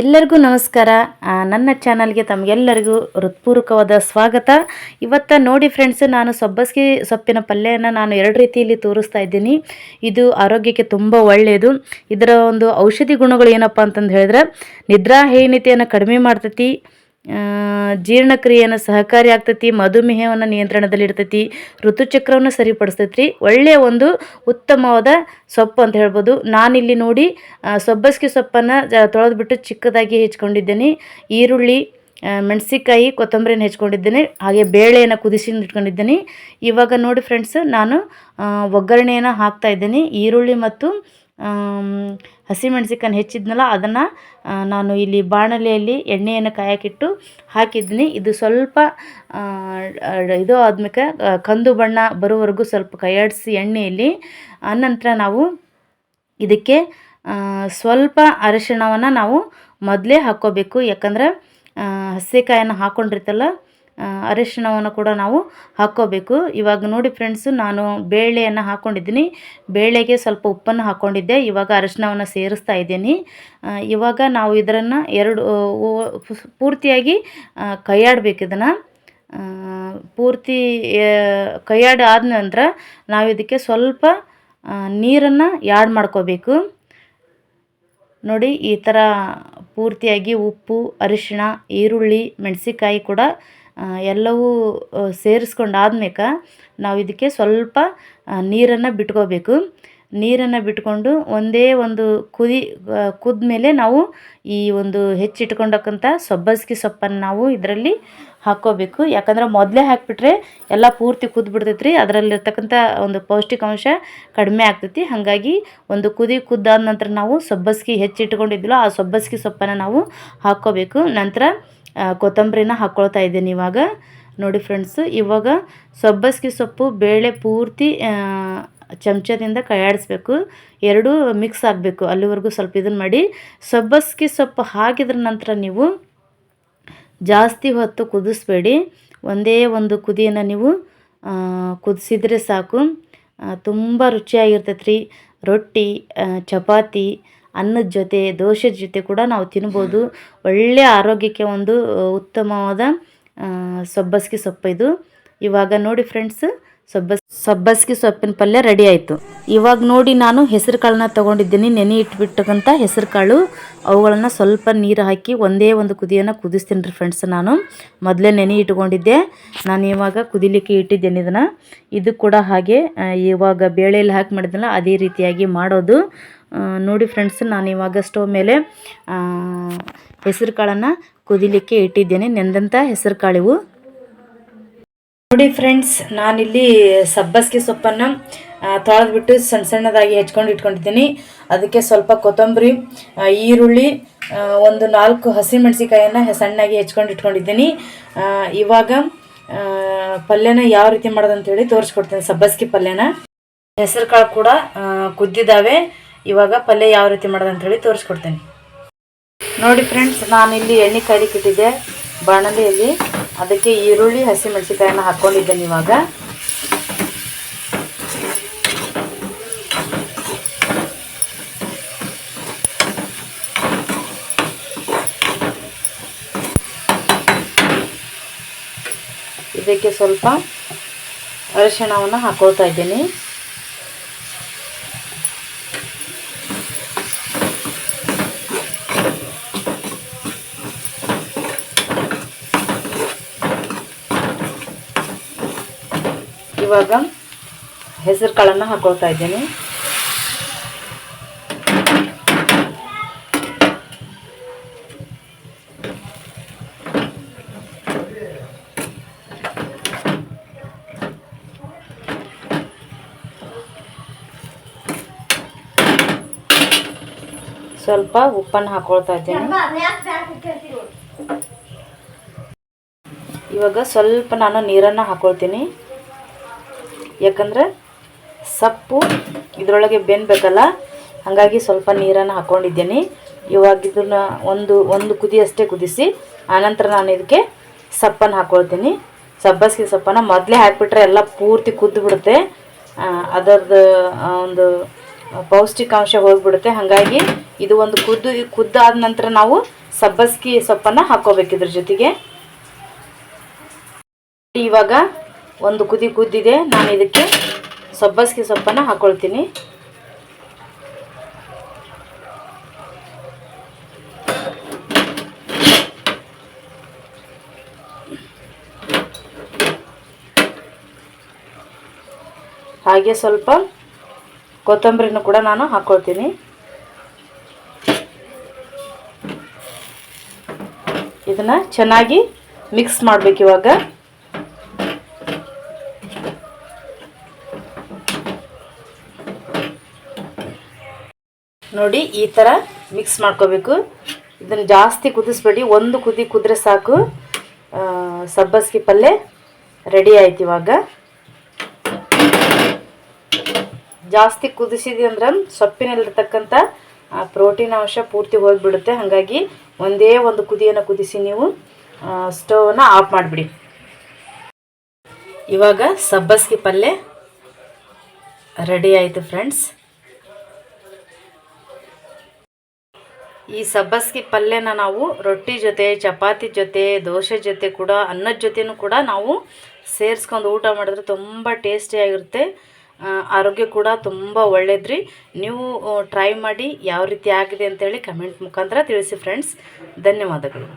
ಎಲ್ಲರಿಗೂ ನಮಸ್ಕಾರ. ನನ್ನ ಚಾನಲ್ಗೆ ತಮಗೆಲ್ಲರಿಗೂ ಹೃತ್ಪೂರ್ವಕವಾದ ಸ್ವಾಗತ. ಇವತ್ತು ನೋಡಿ ಫ್ರೆಂಡ್ಸ್ ನಾನು ಸೊಬ್ಬಸ್ಗೆ ಸೊಪ್ಪಿನ ಪಲ್ಯನ ನಾನು ಎರಡು ರೀತಿಯಲ್ಲಿ ತೋರಿಸ್ತಾ ಇದ್ದೀನಿ. ಇದು ಆರೋಗ್ಯಕ್ಕೆ ತುಂಬ ಒಳ್ಳೆಯದು ಇದರ ಒಂದು ಔಷಧಿ ಗುಣಗಳು ಏನಪ್ಪ ಅಂತಂದು ಹೇಳಿದ್ರೆ ನಿದ್ರಾಹೀನತೆಯನ್ನು ಕಡಿಮೆ ಮಾಡ್ತೈತಿ ಜೀರ್ಣಕ್ರಿಯೆಯನ್ನು ಸಹಕಾರಿ ಆಗ್ತೈತಿ, ಮಧುಮೇಹವನ್ನು ನಿಯಂತ್ರಣದಲ್ಲಿ ಇಡ್ತೈತಿ, ಋತುಚಕ್ರವನ್ನು ಸರಿಪಡಿಸ್ತೈತ್ರಿ. ಒಳ್ಳೆಯ ಒಂದು ಉತ್ತಮವಾದ ಸೊಪ್ಪು ಅಂತ ಹೇಳ್ಬೋದು. ನಾನಿಲ್ಲಿ ನೋಡಿ ಸೊಬ್ಬಸ್ಗೆ ಸೊಪ್ಪನ್ನು ತೊಳೆದ್ಬಿಟ್ಟು ಚಿಕ್ಕದಾಗಿ ಹೆಚ್ಕೊಂಡಿದ್ದೇನೆ. ಈರುಳ್ಳಿ ಮೆಣಸಿಕಾಯಿ ಕೊತ್ತಂಬರಿನ ಹೆಚ್ಕೊಂಡಿದ್ದೇನೆ. ಹಾಗೆ ಬೇಳೆಯನ್ನು ಕುದಿಸಿ ಇಟ್ಕೊಂಡಿದ್ದೀನಿ. ಇವಾಗ ನೋಡಿ ಫ್ರೆಂಡ್ಸ್ ನಾನು ಒಗ್ಗರಣೆಯನ್ನು ಹಾಕ್ತಾ ಇದ್ದೀನಿ. ಈರುಳ್ಳಿ ಮತ್ತು ಆಮ್, ಹಸಿಮೆಣಸಿಕಾಯಿ ಹೆಚ್ಚಿದ್ನಲ್ಲ ಅದನ್ನು ನಾನು ಇಲ್ಲಿ ಬಾಣಲೆಯಲ್ಲಿ ಎಣ್ಣೆಯನ್ನು ಕಾಯಕ್ಕಿಟ್ಟು ಹಾಕಿದ್ದೀನಿ. ಇದು ಸ್ವಲ್ಪ ಇದು ಆದ್ಮೇಲೆ ಕಂದು ಬಣ್ಣ ಬರೋವರೆಗೂ ಸ್ವಲ್ಪ ಕೈಯಾಡಿಸಿ ಎಣ್ಣೆಯಲ್ಲಿ. ಆನಂತರ ನಾವು ಇದಕ್ಕೆ ಸ್ವಲ್ಪ ಅರಿಶಿಣವನ್ನು ನಾವು ಮೊದಲೇ ಹಾಕ್ಕೋಬೇಕು. ಯಾಕಂದ್ರೆ ಹಸಿಕಾಯನ್ನು ಹಾಕ್ಕೊಂಡಿರ್ತಲ್ಲ ಅರಿಶಿಣವನ್ನು ಕೂಡ ನಾವು ಹಾಕ್ಕೋಬೇಕು. ಇವಾಗ ನೋಡಿ ಫ್ರೆಂಡ್ಸು ನಾನು ಬೇಳೆಯನ್ನು ಹಾಕ್ಕೊಂಡಿದ್ದೀನಿ ಬೇಳೆಗೆ ಸ್ವಲ್ಪ ಉಪ್ಪನ್ನು ಹಾಕ್ಕೊಂಡಿದ್ದೆ ಇವಾಗ ಅರಿಶಿಣವನ್ನು ಸೇರಿಸ್ತಾ ಇದ್ದೀನಿ. ಇವಾಗ ನಾವು ಇದರನ್ನು ಎರಡು ಪೂರ್ತಿಯಾಗಿ ಕೈಯಾಡಬೇಕು ಇದನ್ನು. ಪೂರ್ತಿ ಕೈಯಾಡಿ ಆದ ನಂತರ ನಾವು ಇದಕ್ಕೆ ಸ್ವಲ್ಪ ನೀರನ್ನು ಯಾಡ್ ಮಾಡ್ಕೋಬೇಕು. ನೋಡಿ, ಈ ಥರ ಪೂರ್ತಿಯಾಗಿ ಉಪ್ಪು, ಅರಿಶಿಣ, ಈರುಳ್ಳಿ ಮೆಣಸಿಕಾಯಿ ಕೂಡ ಎಲ್ಲವೂ ಸೇರಿಸ್ಕೊಂಡಾದ್ಮೇಕ ನಾವು ಇದಕ್ಕೆ ಸ್ವಲ್ಪ ನೀರನ್ನು ಬಿಟ್ಕೋಬೇಕು. ನೀರನ್ನು ಬಿಟ್ಕೊಂಡು ಒಂದೇ ಒಂದು ಕುದಿ ಕುದ್ಮೇಲೆ ನಾವು ಈ ಒಂದು ಹೆಚ್ಚಿಟ್ಕೊಂಡಕ್ಕಂಥ ಸಬ್ಬಸಿಗೆ ಸೊಪ್ಪನ್ನು ನಾವು ಇದರಲ್ಲಿ ಹಾಕ್ಕೋಬೇಕು. ಯಾಕಂದ್ರೆ ಮೊದಲೇ ಹಾಕಿಬಿಟ್ರೆ ಎಲ್ಲ ಪೂರ್ತಿ ಕುದ್ಬಿಡ್ತೈತೆ ರೀ ಅದರಲ್ಲಿರ್ತಕ್ಕಂಥ ಒಂದು ಪೌಷ್ಟಿಕಾಂಶ ಕಡಿಮೆ ಆಗ್ತೈತಿ. ಹಾಗಾಗಿ ಒಂದು ಕುದಿ ಕುದ್ದಾದ ನಂತರ ನಾವು ಸಬ್ಬಸಿಗೆ ಹೆಚ್ಚಿಟ್ಕೊಂಡಿದ್ದಿಲ್ಲ ಆ ಸೊಬ್ಬಸ್ಗೆ ಸೊಪ್ಪನ್ನು ನಾವು ಹಾಕ್ಕೋಬೇಕು. ನಂತರ ಕೊತ್ತಂಬರಿನ ಹಾಕ್ಕೊಳ್ತಾ ಇದ್ದೀನಿ ಇವಾಗ. ನೋಡಿ ಫ್ರೆಂಡ್ಸು ಇವಾಗ ಸೊಬ್ಬಸ್ಗೆ ಸೊಪ್ಪು, ಬೇಳೆ ಪೂರ್ತಿ ಚಮಚದಿಂದ ಕೈಯಾಡಿಸ್ಬೇಕು. ಎರಡೂ ಮಿಕ್ಸ್ ಆಗಬೇಕು. ಅಲ್ಲಿವರೆಗೂ ಸ್ವಲ್ಪ ಇದನ್ನು ಮಾಡಿ. ಸೊಬ್ಬಸ್ಗೆ ಸೊಪ್ಪು ಹಾಕಿದ್ರ ನಂತರ ನೀವು ಜಾಸ್ತಿ ಹೊತ್ತು ಕುದಿಸ್ಬೇಡಿ. ಒಂದೇ ಒಂದು ಕುದಿಯನ್ನು ನೀವು ಕುದಿಸಿದ್ರೆ ಸಾಕು. ತುಂಬ ರುಚಿಯಾಗಿರ್ತೈತೆ ರೀ ರೊಟ್ಟಿ ಚಪಾತಿ ಅನ್ನದ ಜೊತೆ ದೋಸೆ ಜೊತೆ ಕೂಡ ನಾವು ತಿನ್ಬೋದು. ಒಳ್ಳೆಯ ಆರೋಗ್ಯಕ್ಕೆ ಒಂದು, ಉತ್ತಮವಾದ ಸೊಬ್ಬಸ್ಗೆ ಸೊಪ್ಪು ಇದು ಇವಾಗ ನೋಡಿ ಫ್ರೆಂಡ್ಸ್ ಸಬ್ಬಸ್, ಸಬ್ಬಸ್ಗೆ ಸೊಪ್ಪಿನ ಪಲ್ಯ ರೆಡಿ ಆಯಿತು. ಇವಾಗ ನೋಡಿ ನಾನು ಹೆಸರು ಕಾಳನ್ನ ತೊಗೊಂಡಿದ್ದೀನಿ. ನೆನೆ ಇಟ್ಬಿಟ್ಟಕ್ಕಂಥ ಹೆಸರು ಕಾಳು ಅವುಗಳನ್ನು ಸ್ವಲ್ಪ ನೀರು ಹಾಕಿ ಒಂದೇ ಒಂದು ಕುದಿಯನ್ನು ಕುದಿಸ್ತೀನಿ ರೀ ಫ್ರೆಂಡ್ಸ್ ನಾನು. ಮೊದಲೇ ನೆನೆ ಇಟ್ಕೊಂಡಿದ್ದೆ. ನಾನು ಇವಾಗ ಕುದಿಲಿಕ್ಕೆ ಇಟ್ಟಿದ್ದೇನೆ ಇದನ್ನು. ಇದು ಕೂಡ ಹಾಗೆ ಇವಾಗ ಬೇಳೆಯಲ್ಲಿ ಹಾಕಿ ಮಾಡಿದ್ನಲ್ಲ, ಅದೇ ರೀತಿಯಾಗಿ ಮಾಡೋದು. ನೋಡಿ ಫ್ರೆಂಡ್ಸ್ ನಾನು ಇವಾಗ ಸ್ಟವ್ ಮೇಲೆ ಹೆಸರು ಕಾಳನ್ನು ಕುದಿಲಿಕ್ಕೆ ಇಟ್ಟಿದ್ದೇನೆ. ನೆಂದಂಥ ಹೆಸರು ಕಾಳಿವು ನೋಡಿ ಫ್ರೆಂಡ್ಸ್, ನಾನಿಲ್ಲಿ ಸಬ್ಬಸ್ಗೆ ಸೊಪ್ಪನ್ನು ತೊಳೆದ್ಬಿಟ್ಟು ಸಣ್ಣ ಸಣ್ಣದಾಗಿ ಹೆಚ್ಕೊಂಡು ಇಟ್ಕೊಂಡಿದ್ದೀನಿ. ಅದಕ್ಕೆ ಸ್ವಲ್ಪ ಕೊತ್ತಂಬರಿ ಈರುಳ್ಳಿ ಒಂದು ನಾಲ್ಕು ಹಸಿಮೆಣಸಿಕಾಯನ್ನು ಸಣ್ಣಾಗಿ ಹೆಚ್ಕೊಂಡು ಇಟ್ಕೊಂಡಿದ್ದೀನಿ. ಇವಾಗ ಪಲ್ಯನ ಯಾವ ರೀತಿ ಮಾಡೋದಂತೇಳಿ ತೋರಿಸ್ಕೊಡ್ತೀನಿ, ಸಬ್ಬಸ್ಗೆ ಪಲ್ಯನ. ಹೆಸರು ಕಾಳು ಕೂಡ ಕುದ್ದಿದ್ದಾವೆ. ಇವಾಗ ಪಲ್ಯ ಯಾವ ರೀತಿ ಮಾಡೋದಂತೇಳಿ ತೋರಿಸ್ಕೊಡ್ತೀನಿ. ನೋಡಿ ಫ್ರೆಂಡ್ಸ್, ನಾನಿಲ್ಲಿ ಎಣ್ಣೆ ಕಾಯ್ಲಿಕ್ಕೆ ಇಟ್ಟಿದ್ದೆ, ಬಾಣಲೆಯಲ್ಲಿ. ಅದಕ್ಕೆ ಈರುಳ್ಳಿ ಹಸಿಮೆಣಸಿಕಾಯನ್ನು ಹಾಕ್ಕೊಂಡಿದ್ದೇನೆ ಇವಾಗ ಇದಕ್ಕೆ ಸ್ವಲ್ಪ ಅರಿಶಿಣವನ್ನು ಹಾಕೋತಾ ಇದ್ದೀನಿ. ಇವಾಗ ಹೆಸರು ಕಾಳನ್ನು ಹಾಕೊಳ್ತಾ ಇದ್ದೀನಿ. ಸ್ವಲ್ಪ ಉಪ್ಪನ್ನು ಹಾಕೊಳ್ತಾ ಇದ್ದೀನಿ. ಇವಾಗ ಸ್ವಲ್ಪ ನಾನು ನೀರನ್ನು ಹಾಕೊಳ್ತೀನಿ. ಯಾಕಂದ್ರೆ ಸೊಪ್ಪು ಇದರೊಳಗೆ ಬೆನ್ಬೇಕಲ್ಲ ಹಾಗಾಗಿ ಸ್ವಲ್ಪ ನೀರನ್ನು ಹಾಕ್ಕೊಂಡಿದ್ದೀನಿ ಇವಾಗ ಇದನ್ನ ಒಂದು ಒಂದು ಕುದಿ ಅಷ್ಟೇ ಕುದಿಸಿ, ಆನಂತರ ನಾನು ಇದಕ್ಕೆ ಸಪ್ಪನ್ನು ಹಾಕ್ಕೊಳ್ತೀನಿ ಸಬ್ಬಸ್ಗೆ ಸೊಪ್ಪನ್ನು ಮೊದಲೇ ಹಾಕಿಬಿಟ್ರೆ ಎಲ್ಲ ಪೂರ್ತಿ ಕುದ್ದು ಬಿಡುತ್ತೆ. ಅದರದ್ದು ಒಂದು ಪೌಷ್ಟಿಕಾಂಶ ಹೋಗಿಬಿಡುತ್ತೆ. ಹಾಗಾಗಿ ಇದು ಒಂದು ಕುದ್ದು, ಕುದ್ದಾದ ನಂತರ ನಾವು ಸಬ್ಬಸ್ಗೆ ಸೊಪ್ಪನ್ನು ಹಾಕೋಬೇಕು ಇದ್ರ ಜೊತೆಗೆ. ಇವಾಗ ಒಂದು ಕುದಿ ಕುದ್ದಿದೆ, ನಾನು ಇದಕ್ಕೆ ಸಬ್ಬಸ್ಗೆ ಸೊಪ್ಪನ್ನು ಹಾಕ್ಕೊಳ್ತೀನಿ ಹಾಗೆ ಸ್ವಲ್ಪ ಕೊತ್ತಂಬರಿನೂ ಕೂಡ ನಾನು ಹಾಕ್ಕೊಳ್ತೀನಿ ಇದನ್ನು ಚೆನ್ನಾಗಿ ಮಿಕ್ಸ್ ಮಾಡಬೇಕು ಇವಾಗ. ನೋಡಿ ಈ ಥರ ಮಿಕ್ಸ್ ಮಾಡ್ಕೋಬೇಕು. ಇದನ್ನು ಜಾಸ್ತಿ ಕುದಿಸ್ಬೇಡಿ. ಒಂದು ಕುದಿ ಕುದ್ರೆ ಸಾಕು. ಸಬ್ಬಸ್ಗೆ ಪಲ್ಯ ರೆಡಿ ಆಯ್ತು ಇವಾಗ. ಜಾಸ್ತಿ ಕುದಿಸಿದ್ವಿ ಅಂದ್ರೆ ಸೊಪ್ಪಿನಲ್ಲಿರ್ತಕ್ಕಂಥ ಪ್ರೋಟೀನ್ ಅಂಶ ಪೂರ್ತಿ ಹೋಗಿಬಿಡುತ್ತೆ. ಹಾಗಾಗಿ ಒಂದೇ ಒಂದು ಕುದಿಯನ್ನು ಕುದಿಸಿ ನೀವು ಸ್ಟವ್ನ ಆಫ್ ಮಾಡಿಬಿಡಿ. ಇವಾಗ ಸಬ್ಬಸ್ಗಿ ಪಲ್ಯ ರೆಡಿ ಆಯಿತು ಫ್ರೆಂಡ್ಸ್ ಈ ಸಬ್ಬಸ್ಗೆ ಪಲ್ಯನ ನಾವು ರೊಟ್ಟಿ ಜೊತೆ, ಚಪಾತಿ ಜೊತೆ, ದೋಸೆ ಜೊತೆ ಕೂಡ, ಅನ್ನದ ಜೊತೆನೂ ಕೂಡ ನಾವು ಸೇರಿಸ್ಕೊಂಡು ಊಟ ಮಾಡಿದ್ರೆ ತುಂಬ ಟೇಸ್ಟಿಯಾಗಿರುತ್ತೆ ಆರೋಗ್ಯ ಕೂಡ ತುಂಬ ಒಳ್ಳೇದ್ರಿ. ನೀವು ಟ್ರೈ ಮಾಡಿ ಯಾವ ರೀತಿ ಆಗಿದೆ ಅಂತೇಳಿ ಕಮೆಂಟ್ ಮುಖಾಂತರ ತಿಳಿಸಿ ಫ್ರೆಂಡ್ಸ್ ಧನ್ಯವಾದಗಳು.